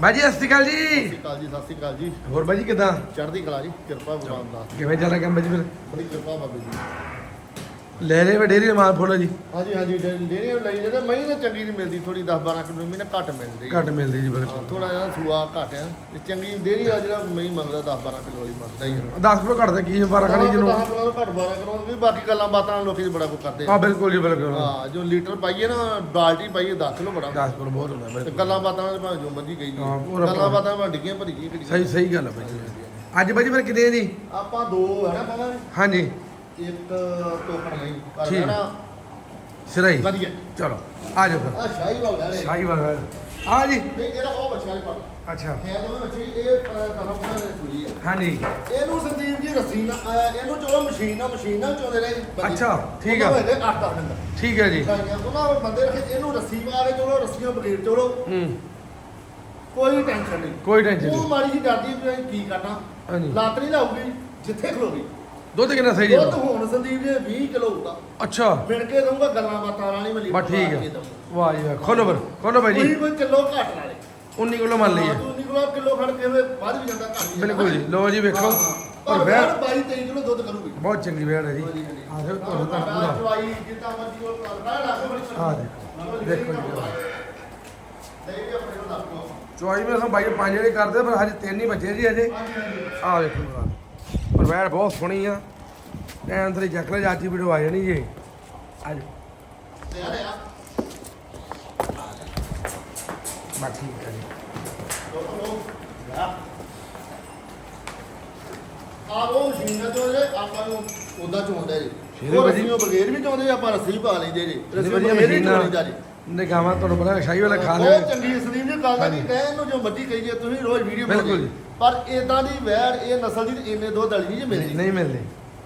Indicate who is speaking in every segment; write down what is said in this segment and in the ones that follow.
Speaker 1: ਬਾਜੀ ਸਤਿ ਸ਼੍ਰੀ ਅਕਾਲ ਜੀ।
Speaker 2: ਸਤਿ ਸ਼੍ਰੀ ਅਕਾਲ ਜੀ ਸਤਿ ਸ਼੍ਰੀ ਅਕਾਲ ਜੀ।
Speaker 1: ਹੋਰ ਬਾਜੀ ਕਿਦਾਂ?
Speaker 2: ਚੜ੍ਹਦੀ ਕਲਾ ਜੀ ਕਿਰਪਾ ਗੁਰੂ ਦਾ
Speaker 1: ਕਿਵੇਂ ਚੱਲਿਆ ਕੰਮ ਬਾਜੀ ਫਿਰ?
Speaker 2: ਬੜੀ ਕਿਰਪਾ ਬਾਬੇ ਜੀ
Speaker 1: ਲੈ ਲੈ ਵਡੇਰੀ ਮਾਲ ਫੋਲੋ ਜੀ।
Speaker 2: ਹਾਂਜੀ ਹਾਂਜੀ ਡੇਰੀਆਂ ਲਈ ਮਹੀਂ ਤਾਂ ਚੰਗੀ ਨਹੀਂ ਮਿਲਦੀ ਥੋੜੀ 10 12 ਕਿਲੋ ਮਹੀਨੇ ਘੱਟ ਮਿਲਦੀ।
Speaker 1: ਘੱਟ ਮਿਲਦੀ ਜੀ ਬਿਲਕੁਲ।
Speaker 2: ਥੋੜਾ ਜਿਹਾ ਸੂਆ ਘੱਟ ਆ। ਤੇ ਚੰਗੀ ਡੇਰੀ ਆ ਜਿਹੜਾ ਮਹੀਂ ਮੰਗਦਾ 10 12 ਕਿਲੋ ਵਾਲੀ ਮੰਗਦਾ ਹੀ ਆ।
Speaker 1: 10 ਕਿਲੋ ਘੱਟ ਦਾ ਕੀ ਬਾਰਾ ਖਾਣੀ ਜਿਹਨੂੰ।
Speaker 2: 10 ਕਿਲੋ ਘੱਟ 12 ਕਿਲੋ ਵੀ ਬਾਕੀ ਗੱਲਾਂ ਬਾਤਾਂ ਨਾਲ ਲੋਕੀ ਬੜਾ ਕੁਝ ਕਰਦੇ ਆ।
Speaker 1: ਹਾਂ ਬਿਲਕੁਲ ਜੀ ਬਿਲਕੁਲ।
Speaker 2: ਹਾਂ ਜੋ ਲੀਟਰ ਪਾਈਏ ਨਾ ਬਾਲਟੀ ਪਾਈਏ 10 ਕਿਲੋ ਬੜਾ।
Speaker 1: 10 ਕਿਲੋ ਬਹੁਤ ਹੁੰਦਾ ਬਿਲਕੁਲ।
Speaker 2: ਗੱਲਾਂ ਬਾਤਾਂ ਭਾਵੇਂ ਜੋ ਮਰਜ਼ੀ ਕਹੀ ਜੀ ਗੱਲਾਂ। ਬਾਤਾਂ ਭਾਵੇਂ ਡਿੱਗੀਆਂ ਭਰੀ ਗਈ
Speaker 1: ਸਹੀ ਸਹੀ ਗੱਲ ਹੈ ਬਾਜੀ ਅੱਜ ਬਾਜੀ ਫਿਰ ਕਿਤੇ ਜੀ?
Speaker 2: ਆਪਾਂ ਦੋ ਹੈ ਨਾ ਪਾਵਾਂਗੇ
Speaker 1: ਹਾਂਜੀ।
Speaker 2: ਇੱਕ ਟੋਕਣ ਪਰ
Speaker 1: ਠੀਕ।
Speaker 2: ਹੈ ਨਾ
Speaker 1: ਸਿਰਾਈ।
Speaker 2: ਵਧੀਆ।
Speaker 1: ਚਲੋ ਆ ਜਾਓ ਫਿਰ।
Speaker 2: ਆ ਸ਼ਾਹੀ ਵਾਲ ਗਾਲੇ
Speaker 1: ਸ਼ਾਹੀ ਵਾਲਾ ਆ ਜੀ।
Speaker 2: ਨਹੀਂ ਇਹਦਾ ਉਹ ਬੱਚਾ ਨਹੀਂ ਪਾ
Speaker 1: ਅੱਛਾ।
Speaker 2: ਹੈ ਦੋਵੇਂ ਬੱਚੇ ਇਹ ਕਹਾ ਪਣਾ ਨੇ ਸੁਣੀ ਹੈ
Speaker 1: ਹਾਂਜੀ।
Speaker 2: ਇਹਨੂੰ ਸੰਦੀਪ ਜੀ ਰੱਸੀ ਨਾਲ ਅਹ ਇਹਨੂੰ ਚਲੋ ਮਸ਼ੀਨ ਨਾਲ ਮਸ਼ੀਨ ਨਾਲ ਚੋਦੇ ਰਹੇ। ਬੰਦੇ।
Speaker 1: ਅੱਛਾ, ਠੀਕ ਆ।
Speaker 2: ਉਹਨਾਂ ਹੋਏ 8 ਦਿਨ ਦਾ
Speaker 1: ਠੀਕ ਹੈ ਜੀ।
Speaker 2: ਉਹਨਾਂ ਉਹ ਬੰਦੇ ਰੱਖੇ ਇਹਨੂੰ ਰੱਸੀ ਮਾਰੇ ਚਲੋ ਰੱਸੀਆਂ ਬਗੇਰ ਚਲੋ।
Speaker 1: ਹੂੰ।
Speaker 2: ਕੋਈ ਟੈਨਸ਼ਨ ਨਹੀਂ।
Speaker 1: ਕੋਈ ਟੈਨਸ਼ਨ
Speaker 2: ਉਹ
Speaker 1: ਨਹੀਂ।
Speaker 2: ਮਾੜੀ ਜੀ ਡਰਦੀ ਵੀ ਅਸੀਂ ਕੀ ਕਰਨਾ।
Speaker 1: ਹਾਂਜੀ।
Speaker 2: ਲੱਤ ਨਹੀਂ ਲਾਉਗੀ ਜਿੱਥੇ ਖਲੋਗੀ।
Speaker 1: ਦੁੱਧ ਕਿੰਨਾ ਸਹੀ ਜੀ?
Speaker 2: ਦੁੱਧ ਹੁਣ ਸੰਦੀਪ ਜੀ 20 ਕਿਲੋ ਹੋਊਗਾ।
Speaker 1: ਅੱਛਾ।
Speaker 2: ਮਿਣ ਕੇ ਦਊਂਗਾ ਗੱਲਾਂ ਬਾਤਾਂ ਨਾਲ ਹੀ
Speaker 1: ਬਸ ਠੀਕ ਹੈ ਵਾਹ ਜੀ ਵਾਹ। ਖੋਲੋ ਫਿਰ ਖੋਲੋ
Speaker 2: ਕੋਈ
Speaker 1: ਜੀ।
Speaker 2: ਕੋਈ ਕਿਲੋ ਘੱਟ ਨਾਲੇ
Speaker 1: 19 ਕਿਲੋ ਮੰਨ ਲਈਏ
Speaker 2: ਤੂੰ ਨਿਕਲੋ ਕਿਲੋ ਖੜ ਕੇ ਵੱਧ ਵੀ ਜਾਂਦਾ ਘੱਟ।
Speaker 1: ਬਿਲਕੁਲ ਜੀ। ਲੋ ਜੀ ਵੇਖੋ।
Speaker 2: ਪਰ ਵੈੜ 22 23 ਕਿਲੋ ਦੁੱਧ ਕਰੂਗੀ।
Speaker 1: ਬਹੁਤ ਚੰਗੀ ਵੈੜ ਹੈ ਜੀ। ਆ ਦੇਖੋ ਤੁਹਾਨੂੰ ਤਾਂ ਪੂਰਾ
Speaker 2: ਜਿੱਦਾਂ ਮਰਜ਼ੀ ਉਹ ਕਰਦਾ ਲੱਗ ਬੜੀ
Speaker 1: ਆ ਦੇਖੋ। ਦੇਖੋ ਜੀ।
Speaker 2: ਲਓ
Speaker 1: ਚੁਆਈ ਮੇਰੇ ਸਾਂ ਬਾਈ ਪੰਜ ਜਿਹੜੇ ਕਰਦੇ ਪਰ ਹਜੇ ਤਿੰਨ ਹੀ ਬੱਚੇ ਜੀ ਅਜੇ।
Speaker 2: ਹਾਂਜੀ
Speaker 1: ਆ ਵੇਖੋ ਜਰਾ ਪਰ ਵੈੜ ਬਹੁਤ ਸੋਹਣੀ ਆ। ਟਾਈਮ ਤੇ ਚੱਕ ਲੈ ਅੱਜ ਦੀ ਵੀਡੀਓ ਆ ਜਾਣੀ ਜੀ। ਅੱਜ
Speaker 2: ਤੇ ਆ ਰਿਹਾ ਉਹ ਮਸ਼ੀਨ ਨਾਲ ਚੋਦੇ ਆਪਾਂ ਨੂੰ ਉਦਾਂ ਚੋਂਦੇ ਜੀ। ਉਹ
Speaker 1: ਭਾਜੀ-
Speaker 2: ਰੱਸੀਆਂ ਬਗੈਰ ਵੀ ਚੋਂਦੇ ਆਪਾਂ ਰੱਸੀ ਪਾ ਲੈਂਦੇ ਜੀ
Speaker 1: ਇਹਦੇ
Speaker 2: ਰੱਸੀ
Speaker 1: ਵਧੀਆ
Speaker 2: ਬਗੈਰ ਹੀ
Speaker 1: ਮਸ਼ੀਨਾਂ
Speaker 2: ਚੋਈਦਾ ਜੀ
Speaker 1: ਨੇ ਗਾਵਾਂ ਤੁਹਾਨੂੰ ਪਤਾ ਸ਼ਾਹੀ ਵਾਲਾ ਖਾ ਲਿਆ
Speaker 2: ਚੰਗੀ ਸਲੀਮ ਦੀ ਗੱਲ। ਨਹੀਂ ਕਹਿਣ ਨੂੰ ਜੋ ਮਰਜ਼ੀ ਕਹੀਏ ਤੁਸੀਂ ਰੋਜ਼ ਵੀਡੀਓ
Speaker 1: ਬਿਲਕੁਲ ਜੀ।
Speaker 2: ਪਰ ਇਦਾਂ ਦੀ ਵੈੜ ਇਹ ਨਸਲ ਦੀ ਇੰਨੇ ਦੋ ਦਲੀ ਨਹੀਂ ਜੀ ਮਿਲਦੀ
Speaker 1: ਨਹੀਂ ਮਿਲਦੇ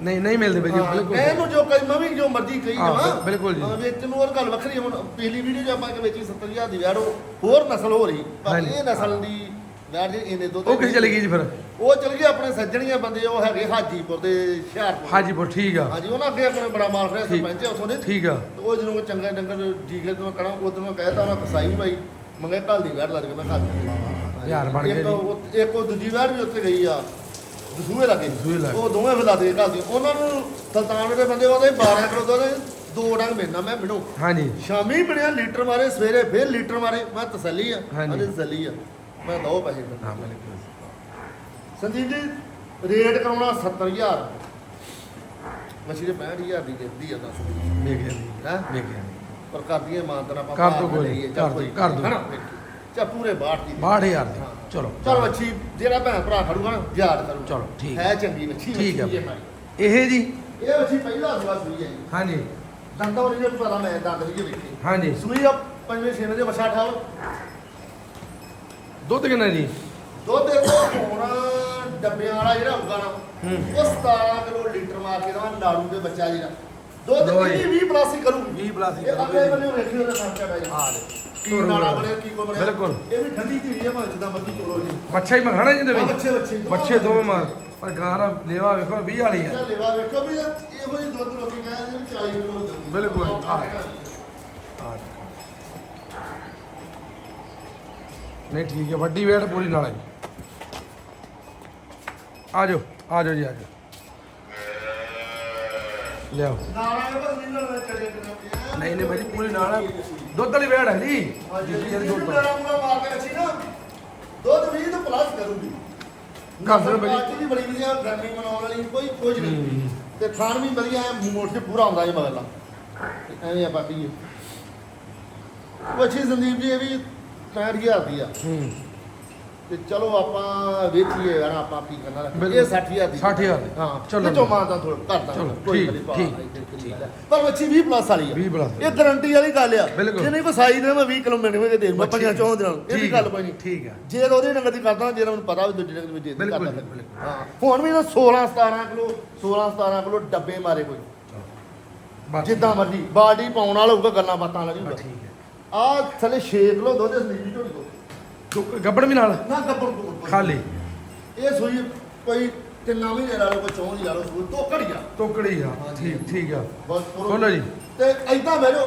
Speaker 1: ਨਹੀਂ ਨਹੀਂ ਮਿਲਦੇ ਬਾਈ ਜੀ ਬਿਲਕੁਲ
Speaker 2: ਕਹਿਣ ਨੂੰ ਜੋ ਕਈ ਮੈਂ ਵੀ ਜੋ ਮਰਜ਼ੀ ਕਹੀ
Speaker 1: ਹਾਂ,
Speaker 2: ਜਾਵਾਂ
Speaker 1: ਬਿਲਕੁਲ ਜੀ।
Speaker 2: ਹਾਂ, ਵਿੱਚ ਨੂੰ ਹੋਰ ਗੱਲ ਵੱਖਰੀ ਹੈ। ਹੁਣ ਪਹਿਲੀ ਵੀਡੀਓ 'ਚ ਆਪਾਂ ਕਿ ਵਿੱਚ 70000 ਦੀ ਵੈੜ ਉਹ ਹੋਰ ਨਸਲ ਹੋ ਰਹੀ ਪਰ
Speaker 1: ਹਾਂਜੀ।
Speaker 2: ਇਹ ਨਸਲ ਦੀ ਜਿਹੜੀ ਇੰਨੇ ਦੋ
Speaker 1: ਉਹ ਕਿੱਥੇ ਚਲੀ ਗਈ ਜੀ ਫਿਰ?
Speaker 2: ਉਹ ਚਲ ਗਏ ਆਪਣੇ ਸੱਜਣੀਆਂ ਬੰਦੇ ਉਹ ਹੈਗੇ ਹਾਜੀਪੁਰ ਦੇ ਹੁਸ਼ਿਆਰਪੁਰ।
Speaker 1: ਹਾਜੀਪੁਰ ਠੀਕ ਆ।
Speaker 2: ਹਾਂਜੀ ਉਹਨਾਂ ਅੱਗੇ ਆਪਣੇ ਬੜਾ ਮਾਲ ਰਿਹਾ
Speaker 1: ਠੀਕ।
Speaker 2: ਸਰਪੰਚ ਉਥੋਂ ਦੇ।
Speaker 1: ਠੀਕ ਆ।
Speaker 2: ਤੇ ਉਹ ਜਦੋਂ ਚੰਗਾ ਡੰਗਰ ਠੀਕ ਹੈ ਤੇ ਮੈਂ ਕਹਣਾ ਉਦੋਂ ਮੈਂ ਕਹਿਤਾ ਉਹਨਾਂ ਕਸਾਈ ਭਾਈ ਮੰਗੇ ਘਰ ਦੀ ਵੈੜ ਲੱਗ ਕੇ ਮੈਂ ਘਰ ਦੀ।
Speaker 1: ਯਾਰ ਬਣ ਗਿਆ
Speaker 2: ਇੱਕ
Speaker 1: ਜੀ।
Speaker 2: ਉਹ- ਇੱਕ ਉਹ ਦੂਜੀ ਵੈੜ ਵੀ ਉੱਥੇ ਗਈ ਆ ਦਸੂਏ ਲੱਗੇ।
Speaker 1: ਦਸੂਹੇ ਲਾਗੇ।
Speaker 2: ਉਹ ਦੋਵੇਂ ਫਿਰ ਲੱਗ ਗਏ ਘਰ ਦੀ। ਉਹਨਾਂ ਨੂੰ ਸੁਲਤਾਨ ਦੇ ਬੰਦੇ ਉਹਦੇ 12 ਕਿਲੋ ਦੁੱਧ ਦੋ ਡੰਗ ਮਿਲਣਾ ਮੈਂ ਬਿਨੋ
Speaker 1: ਹਾਂਜੀ।
Speaker 2: ਸ਼ਾਮੀ ਬਣਿਆ ਲੀਟਰ ਮਾਰੇ ਸਵੇਰੇ ਫਿਰ ਲੀਟਰ ਮਾਰੇ। ਮੈਂ ਤਸੱਲੀ ਆ
Speaker 1: ਹਾਂਜੀ।
Speaker 2: ਅਜੇ ਤਸੱਲੀ ਆ। ਮੈਂ ਦੋ ਪੈਸੇ ਦਿੰਦਾ।
Speaker 1: ਹਾਂ ਬਿਲਕੁਲ।
Speaker 2: ਸੰਦੀਪ ਜੀ ਰੇਟ ਕਰਾਉਣਾ 70000 ਮੱਛੀ ਦੇ 65000 ਦੀ ਦਿੱਤੀ ਆ ਦੱਸ।
Speaker 1: ਵੇਖ ਗਿਆ ਜੀ।
Speaker 2: ਹੈ?
Speaker 1: ਵੇਖ ਗਿਆ
Speaker 2: ਪਰ ਕਰਦੀ ਹੈ ਮਾਨਤਨ ਆਪਾਂ
Speaker 1: ਕਰ ਦਿਓ
Speaker 2: ਭਾਅ
Speaker 1: ਕੋਈ
Speaker 2: ਲਈਏ,
Speaker 1: ਨਹੀਂ,
Speaker 2: ਚੱਲ
Speaker 1: ਕਰ ਦਿਓ, ਕਰ ਦਿਓ।
Speaker 2: ਹਨਾ ਚਾ ਪੂਰੇ 62 ਦੀ।
Speaker 1: 62000 ਦੀ।
Speaker 2: ਹਾਂ।
Speaker 1: ਚਲੋ
Speaker 2: ਚਲ ਮੱਛੀ ਜਿਹੜਾ ਭੈਣ ਭਰਾ ਖੜੂਗਾ ਨਾ ਯਾਦ ਕਰੂ
Speaker 1: ਚਲੋ, ਠੀਕ।
Speaker 2: ਹੈ ਚੰਗੀ ਮੱਛੀ
Speaker 1: ਠੀਕ
Speaker 2: ਮੱਛੀ
Speaker 1: ਹੈ।
Speaker 2: ਇਹ ਮਾਰੀ।
Speaker 1: ਇਹ ਜੀ?
Speaker 2: ਇਹ ਮੱਛੀ ਪਹਿਲਾ ਸਵਾ ਸੂਈ ਹੈ ਜੀ।
Speaker 1: ਹਾਂਜੀ।
Speaker 2: ਦੰਦਾਂ ਵਾਲੀ ਨੂੰ ਪਤਾ ਮੈਂ ਦੰਦ ਵੀ ਵੇਖੇ
Speaker 1: ਹਾਂਜੀ।
Speaker 2: ਸੂਈ ਆ ਪੰਜਵੇਂ ਛੇਵੇਂ ਦੇ ਵਛਾ ਠਾਲ।
Speaker 1: ਦੁੱਧ ਕਿੰਨਾ ਜੀ?
Speaker 2: ਦੁੱਧ ਇਹਦਾ ਹੋਣਾ ਡੱਬਿਆਂ ਵਾਲਾ ਜਿਹੜਾ ਹੋਊਗਾ ਨਾ
Speaker 1: ਹੂੰ।
Speaker 2: ਉਹ 17 ਕਿਲੋ ਲੀਟਰ ਮਾਰ ਕੇ ਦਵਾਂ ਲਾੜੂ ਦੇ ਬੱਚਾ ਜਿਹੜਾ। ਦੁੱਧ
Speaker 1: ਲਓ ਜੀ।
Speaker 2: 20 ਪਲੱਸ ਹੀ ਕਰੂਗੀ।
Speaker 1: 20 ਪਲੱਸ ਹੀ
Speaker 2: ਇਹ
Speaker 1: ਕਰੂਗੀ।
Speaker 2: ਅਗਲੇ
Speaker 1: ਜੀ।
Speaker 2: ਬੰਨੇ ਵੇਖੀ ਉਹਦਾ ਖਰਚਾ ਪੈ ਜਾਣਾ।
Speaker 1: ਦੇ
Speaker 2: ਕੀ ਨਾਲਾ ਬਣੇ ਕੀ ਕੋ ਬਣੇ
Speaker 1: ਬਿਲਕੁਲ।
Speaker 2: ਇਹ ਵੀ ਠੰਡੀ ਧੀਰੀ ਹੈ ਭਾਵੇਂ ਜਿੱਦਾਂ ਮਰਜ਼ੀ ਚੋਲੋ ਜੀ।
Speaker 1: ਬੱਚਾ ਹੀ ਮਖਾਣਾ ਜਿੰਦੇ
Speaker 2: ਆਹ
Speaker 1: ਵਿੱਚ
Speaker 2: ਬੱਚੇ ਬੱਚੇ
Speaker 1: ਬੱਚੇ ਦੋਵੇਂ ਮਾਰ। ਪਰ ਗਾਰਾ ਲੇਵਾ ਵੇਖੋ 20 ਵਾਲੀ ਹੈ
Speaker 2: ਲੇਵਾ ਵੇਖੋ ਵੀ ਇਹੋ ਜਿਹੀ ਦੁੱਧ ਲੋਕੀ ਕਹਿੰਦੇ ਨੇ 40 ਕਿਲੋ ਦੁੱਧ
Speaker 1: ਬਿਲਕੁਲ। ਨਹੀਂ ਠੀਕ ਹੈ ਵੱਡੀ ਵੇਟ ਪੂਰੀ ਨਾਲ ਹੈ ਜੀ ਆ ਜਾਓ ਆ ਜਾਓ ਜੀ ਆ ਜਾਓ। ਲਿਆਓ। ਨਹੀਂ ਨਹੀਂ ਭਾਜੀ ਪੂਰੀ ਨਾਲ ਹੈ ਦੁੱਧ ਵਾਲੀ ਵੇੜ ਹੈ ਜੀ। ਜਿਹੜੀ
Speaker 2: ਦੁੱਧ
Speaker 1: ਦੁੱਧ
Speaker 2: ਮਾਰ ਕੇ ਰੱਖੀ ਨਾ ਦੁੱਧ 20 ਤੋਂ ਪਲੱਸ ਕਰੂਗੀ।
Speaker 1: ਘਰ ਦੇ ਭਾਜੀ।
Speaker 2: ਵੀ ਬੜੀ ਵਧੀਆ ਗਰਮੀ ਮਨਾਉਣ ਵਾਲੀ ਕੋਈ ਕੁਝ ਨਹੀਂ।
Speaker 1: ਹੂੰ।
Speaker 2: ਤੇ ਖਾਣ ਵੀ ਵਧੀਆ ਐ ਮੋਟੇ ਪੂਰਾ ਆਉਂਦਾ ਜੀ ਮਗਰਲਾ। ਤੇ ਐਵੇਂ ਉਹ ਅੱਛੀ ਸੰਦੀਪ ਜੀ ਇਹ ਵੀ 65000 ਦੀ ਆ।
Speaker 1: ਹੂੰ।
Speaker 2: ਤੇ ਚਲੋ ਆਪਾਂ ਵੇਚੀਏ ਹਨਾ ਆਪਾਂ ਕੀ ਕਰਨਾ। ਇਹ 60000 ਦੀ
Speaker 1: 60,000 ਦੀ।
Speaker 2: ਹਾਂ
Speaker 1: ਚਲੋ।
Speaker 2: ਚੋ ਮਾਂ ਤਾਂ ਥੋੜਾ ਕਰਦਾ ਕੋਈ ਨਹੀਂ, ਗੱਲ ਆ। ਪਰ ਬੱਚੀ 20 ਪਲੱਸ ਵਾਲੀ ਆ।
Speaker 1: 20 plus
Speaker 2: ਇਹ ਗਾਰੰਟੀ ਵਾਲੀ ਗੱਲ ਆ। ਜੇ ਨਹੀਂ ਕੋਈ ਸਾਈ ਦੇ ਮੈਂ 20 ਕਿਲੋ ਮਿੰਟ ਦੇ
Speaker 1: ਬੱਚੀ-
Speaker 2: ਪੰਜਾਂ ਚੌਂ ਦਿਨਾਂ ਨੂੰ। ਇਹ ਵੀ ਗੱਲ ਨਹੀਂ
Speaker 1: ਠੀਕ ਹੈ
Speaker 2: ਜੇ ਉਹਦੇ ਨਗਰ ਦੀ ਕਰਦਾ ਜੇ ਮੈਨੂੰ ਪਤਾ ਵੀ ਦੂਜੇ ਨਗਰ ਵਿੱਚ ਦੇ ਦੇ
Speaker 1: ਬਿਲਕੁਲ
Speaker 2: ਕਰਦਾ। ਹਾਂ। ਹੁਣ ਵੀ ਨਾ 16 17 ਕਿਲੋ 16 17 ਕਿਲੋ ਡੱਬੇ ਮਾਰੇ ਕੋਈ। ਜਿੱਦਾਂ ਮਰਜ਼ੀ ਬਾਡੀ ਪਾਉਣ ਵਾਲਾ ਹੋਊਗਾ ਗੱਲਾਂ ਬਾਤਾਂ ਨਹੀਂ ਹੋਊਗਾ।
Speaker 1: ਠੀਕ
Speaker 2: ਆ ਥੱਲੇ 6 ਕਿਲੋ ਦੁੱਧ ਨੀਲੀ ਝੋਲੀ ਦੋ
Speaker 1: ਤੂੰ ਗੱਬੜ ਵੀ ਨਾਲ?
Speaker 2: ਨਾ ਗੱਬਰ ਤੋਂ
Speaker 1: ਖਾਲੀ।
Speaker 2: ਇਹ ਸੂਈ ਕੋਈ ਤਿੰਨਾਂ ਮਹੀਨੇ ਲਾ ਲਓ ਕੋਈ ਚੌਂ ਦੀ ਲਾ ਲਓ ਸੂਈ ਤੋਕੜ ਗਿਆ
Speaker 1: ਟੋਕੜੀ ਆ।
Speaker 2: ਹਾਂਜੀ।
Speaker 1: ਠੀਕ ਠੀਕ ਆ।
Speaker 2: ਬਸ ਕਰੋ।
Speaker 1: ਖੋਲੋ ਜੀ।
Speaker 2: ਤੇ ਐਦਾਂ ਬਹਿ ਜਾਓ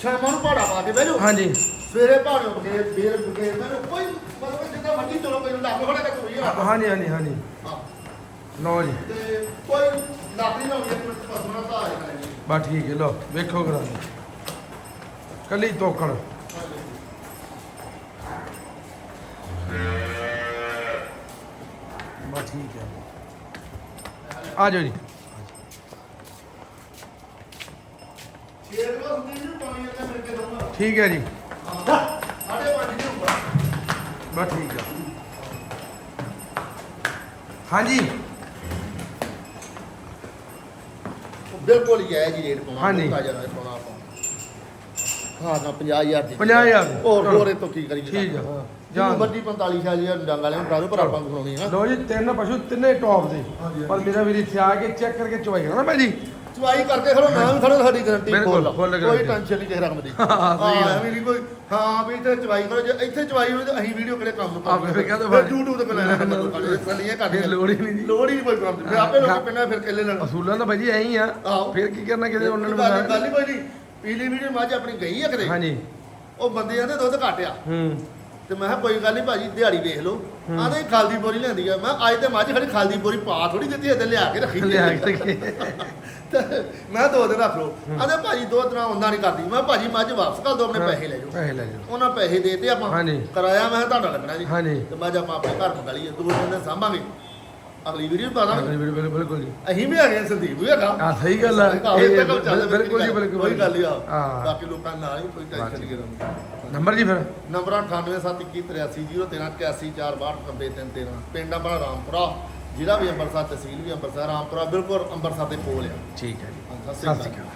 Speaker 2: ਸ਼ਾਮਾਂ ਨੂੰ ਪਹਾੜਾ ਪਾ ਕੇ ਬਹਿ ਜਾਓ।
Speaker 1: ਹਾਂਜੀ।
Speaker 2: ਸਵੇਰੇ ਪਹਾੜੋਂ ਬਗੈਰ ਫੇਰ ਬਗੈਰ ਮੈਨੂੰ ਕੋਈ ਮਤਲਬ ਜਿੱਦਾਂ ਮਰਜ਼ੀ ਚਲੋ ਕੋਈ ਲੱਗ ਹੋਣਾ ਕਿ ਕੋਈ ਆ।
Speaker 1: ਹਾਂਜੀ ਹਾਂਜੀ ਹਾਂਜੀ।
Speaker 2: ਹਾਂ।
Speaker 1: ਲਓ ਜੀ।
Speaker 2: ਤੇ ਕੋਈ ਲੱਗ ਨਹੀਂ ਹੋਣੀ ਕੋਈ ਪਸਮਾ ਤਾਂ ਆ ਜਾਣਾ ਜੀ।
Speaker 1: ਬਸ ਠੀਕ ਹੈ ਲਓ ਵੇਖੋ ਕਰਾ ਕੱਲੀ ਤੋਕਣ ਬਸ ਠੀਕ ਹੈ। ਆ ਜਾਓ ਜੀ। ਠੀਕ ਹੈ ਜੀ। ਬਸ ਠੀਕ ਹੈ। ਹਾਂਜੀ।
Speaker 2: ਉਹ ਬਿਲਕੁਲ ਹੀ ਹੈ ਜੀ ਰੇਟ ਪਾਉਣਾ
Speaker 1: ਹਾਂਜੀ।
Speaker 2: ਤਾਜ਼ਾ ਰੇਟ ਪਾਉਣਾ ਆਪਾਂ। ਹਾਂ ਤਾਂ 50000 ਦੀ
Speaker 1: 50,000 ਦੀ।
Speaker 2: ਹੋਰ। ਹੋਰ ਇਹ ਤੋਂ ਕੀ ਕਰੀਏ
Speaker 1: ਠੀਕ ਆ। ਜਾਣ
Speaker 2: ਜਿੰਨੀ ਮਰਜ਼ੀ 45000 ਡੰਗ ਵਾਲਿਆਂ ਨੂੰ ਕਰਾ ਦਿਓ ਪਰ ਆਪਾਂ ਨੂੰ
Speaker 1: ਲਓ ਜੀ ਤਿੰਨ ਪਸ਼ੂ ਤਿੰਨੇ ਟੌਪ ਦੇ।
Speaker 2: ਹਾਂਜੀ,
Speaker 1: ਪਰ ਮੇਰਾ ਵੀਰ ਇੱਥੇ ਆ ਕੇ ਚੈੱਕ ਕਰਕੇ ਚੁਆਈ ਕਰਨਾ ਭਾਈ ਜੀ।
Speaker 2: ਚੁਆਈ ਕਰਕੇ ਖੜੋ ਨਾ ਵੀ ਖੜੋ ਸਾਡੀ ਗਾਰੰਟੀ
Speaker 1: ਬਿਲਕੁਲ,
Speaker 2: ਫੁੱਲ ਕੋਈ
Speaker 1: guarantee।
Speaker 2: ਟੈਨਸ਼ਨ ਨਹੀਂ ਕਿਸੇ ਰਕਮ ਦੀ।
Speaker 1: ਹਾਂ, ਸਹੀ।
Speaker 2: ਐਵੇਂ ਨਹੀਂ ਕੋਈ ਹਾਂ ਵੀ ਇੱਥੇ ਚੁਆਈ ਕਰੋ ਜੇ ਇੱਥੇ ਚੁਆਈ ਹੋਈ ਤਾਂ ਅਸੀਂ ਵੀਡੀਓ ਕਿਹੜੇ ਕੰਮ ਨੂੰ
Speaker 1: ਆਪੇ ਫਿਰ ਕਹਿੰਦੇ
Speaker 2: ਫਿਰ
Speaker 1: ਭਾਈ।
Speaker 2: YouTube ਤੇ ਪਹਿਲਾਂ ਇਹਨਾਂ ਨੂੰ ਕਰਦੇ ਸਲੀਆਂ ਕਰਦੇ
Speaker 1: ਫਿਰ ਲੋੜ ਹੀ ਨਹੀਂ ਜੀ।
Speaker 2: ਲੋੜ ਹੀ ਨਹੀਂ ਕੋਈ ਕੰਮ ਦੀ। ਫਿਰ ਆਪੇ ਲੋਕ ਪਿੰਡਾਂ ਫਿਰ ਕਿੱਲੇ ਲੈਣ
Speaker 1: ਅਸੂਲਾਂ ਤਾਂ ਭਾਈ ਜੀ ਐਂ ਹੀ ਆ।
Speaker 2: ਆਹੋ।
Speaker 1: ਫਿਰ ਕੀ ਕਰਨਾ ਕਿਤੇ ਉਹਨਾਂ ਨੂੰ
Speaker 2: ਗੱਲ ਹੀ ਕੋਈ ਨਹੀਂ ਪੀਲੀ ਵੀਡੀਓ ਮੱਝ ਆਪਣੀ ਗਈ ਆ ਕਿਤੇ
Speaker 1: ਹਾਂਜੀ।
Speaker 2: ਉਹ ਬੰਦੇ ਆਂਦੇ ਦੁੱਧ ਘੱਟ ਆ
Speaker 1: ਹੂੰ।
Speaker 2: ਤੇ ਮੈਂ ਕਿਹਾ ਕੋਈ ਗੱਲ ਨਹੀਂ ਭਾਜੀ ਦਿਹਾੜੀ ਵੇਖ ਲਓ। ਆਂਦੇ ਖਾਲਦੀ ਬੋਰੀ ਲੈਂਦੀ ਆ। ਮੈਂ ਕਿਹਾ ਅੱਜ ਤੇ ਮੱਝ ਖੜੀ ਖਾਲਦੀ ਬੋਰੀ ਪਾ ਥੋੜੀ ਦਿੱਤੀ ਇਹਦੇ ਲਿਆ ਕੇ ਰੱਖੀ।
Speaker 1: ਲਿਆ ਕੇ
Speaker 2: ਤੇ ਮੈਂ ਦੋ ਦਿਨ ਰੱਖ ਲਓ। ਆਂਦੇ ਭਾਜੀ ਦੋ ਦਿਨਾਂ ਹੁੰਦਾ ਨਹੀਂ ਕਰਦੀ। ਮੈਂ ਕਿਹਾ ਭਾਜੀ ਮੱਝ ਵਾਪਸ ਕਰ ਦੋ ਆਪਣੇ ਪੈਸੇ ਲੈ ਜਾਓ।
Speaker 1: ਪੈਸੇ ਲੈ ਜਾਓ।
Speaker 2: ਉਹਨਾਂ ਪੈਸੇ ਦੇਤੇ ਆਪਾਂ
Speaker 1: ਹਾਂਜੀ।
Speaker 2: ਕਰਾਇਆ ਮੈਂ ਕਿਹਾ ਤੁਹਾਡਾ ਲੱਗਣਾ ਜੀ।
Speaker 1: ਹਾਂਜੀ।
Speaker 2: ਤੇ ਮੱਝ ਆਪਾਂ ਆਪਣੇ ਘਰ ਮੰਗਾ ਲਈਏ ਦੋ ਦਿਨ ਸਾਂਭਾਂਗੇ। ਅਗਲੀ ਵੀਡੀਓ ਪਾ ਦਾਂਗੇ।
Speaker 1: ਬਿਲਕੁਲ ਬਿਲਕੁਲ ਬਿਲਕੁਲ ਜੀ।
Speaker 2: ਅਸੀਂ ਵੀ ਹੈਗੇ ਸੰਦੀਪ ਵੀ ਹੈਗਾ।
Speaker 1: ਆ ਸਹੀ ਗੱਲ ਆ। ਇਹ ਬਿਲਕੁਲ ਜੀ ਬਿਲਕੁਲ
Speaker 2: ਕੋਈ ਗੱਲ ਆ।
Speaker 1: ਹਾਂ।
Speaker 2: ਬਾਕੀ ਲੋਕਾਂ ਨਾਲ ਹੀ ਕੋਈ ਟੈਨਸ਼ਨ ਨਹੀਂ ਕਰਨੀ
Speaker 1: ਨੰਬਰ ਜੀ ਫਿਰ।
Speaker 2: ਨੰਬਰ 987183038462 ਪਿੰਡ ਆਪਣਾ ਰਾਮਪੁਰਾ ਜ਼ਿਲ੍ਹਾ ਵੀ ਅੰਮ੍ਰਿਤਸਰ ਤਹਿਸੀਲ ਵੀ ਅੰਮ੍ਰਿਤਸਰ ਰਾਮਪੁਰਾ ਬਿਲਕੁਲ ਅੰਮ੍ਰਿਤਸਰ ਦੇ ਕੋਲ ਆ।
Speaker 1: ਠੀਕ ਹੈ ਜੀ।
Speaker 2: ਹਾਂ,
Speaker 1: ਸਤਿ ਸ਼੍ਰੀ ਅਕਾਲ।